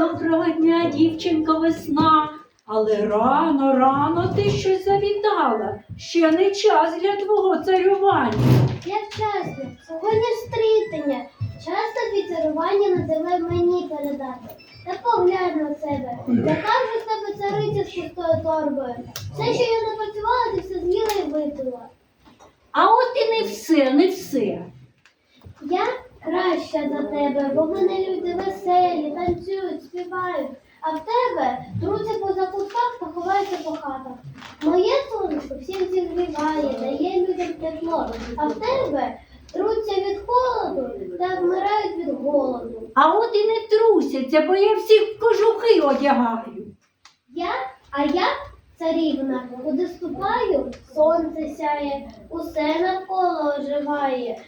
Доброго дня, дівчинко весна. Але рано, рано ти щось завітала. Ще не час для твого царювання. Як часто, сьогодні стрітення. Часто віцерування на тебе мені передати. Та поглянь на себе. Яка вже в тебе цариця з пустою торбою? Все, що я не працювала, ти все з'їла і випила. А от і не все, не все. Я краща за тебе, бо мене люди танцюють, співають. А в тебе труться по закутках та ховаються по хатах. Моє сонечко всіх зігріває, дає людям тепло. А в тебе труться від холоду та вмирають від голоду. А от і не трусяться, бо я всіх в кожухи одягаю. Я, а я царівна, куди ступаю, сонце сяє, усе навколо оживає.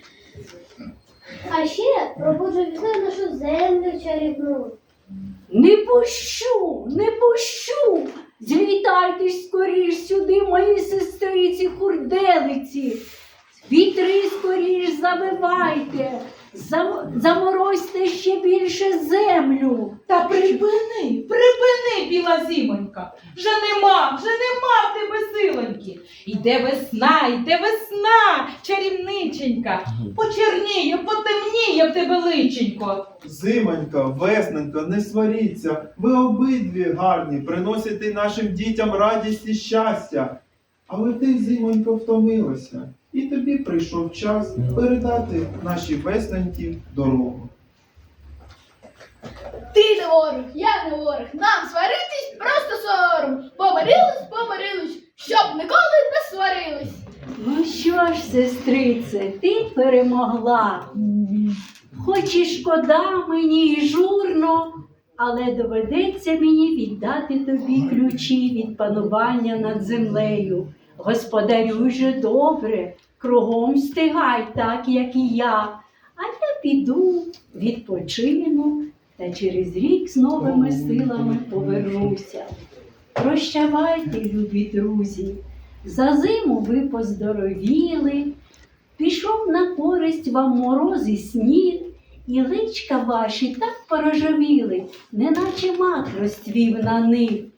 Ще пробуджу вісною нашу землю чарівну. Не пущу, не пущу. Звітайтесь скоріш сюди, мої сестриці хурделиці. Вітри скоріш забивайте, зам- заморозьте ще більше землю. Та припини, припини, біла зимонька. Вже нема, вже нема тебе силоньки. Іде весна, йде весна, чарівниченька. Почерніє, потемніє в тебе личенько. Зимонька, весненька, не сваріться. Ви обидві гарні, приносите нашим дітям радість і щастя. Але ти, зимонько, втомилася, і тобі прийшов час передати нашій весненьки дорогу. Ти не ворог, я не ворог. Нам сваритись просто сором. Помирились, помирились, щоб ніколи не сварились. Ну що ж, сестрице, ти перемогла. Хоч і шкода мені і журно, але доведеться мені віддати тобі ключі від панування над землею. Господарюй же добре, кругом стигай, так як і я. А я піду, відпочину та через рік з новими силами повернуся. Прощавайте, любі друзі, за зиму ви поздоровіли, пішов на користь вам мороз і сніг, і личка ваші так порожовіли, неначе мак розцвів на них.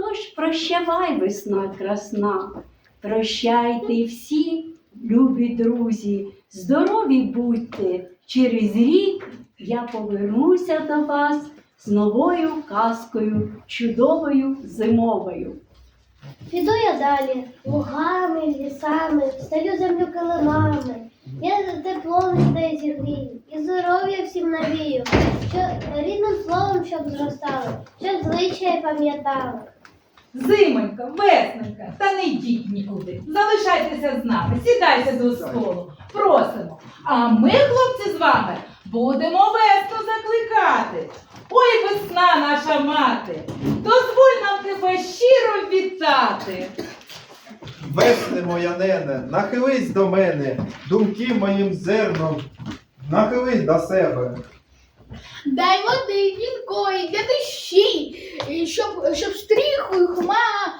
Тож прощавай, весна красна, прощайте всі, любі друзі, здорові будьте, через рік я повернуся до вас з новою казкою, чудовою зимовою. Піду я далі, лугами, лісами, стелю землю килимами. Я тепло людей зігрію і здоров'я всім навію, що рідним словом, щоб зростали, щоб звичаї пам'ятали. Зимонька, весненька, та не йдіть нікуди. Залишайтеся з нами, сідайте до столу. Просимо. А ми, хлопці, з вами будемо весну закликати. Ой, весна наша мати, дозволь нам тебе щиро вітати. Весне моя нене, нахились до мене, думки моїм зерном, нахились до себе. Дай води, вінкої, для дощі, і щоб, щоб стріху хма, хмари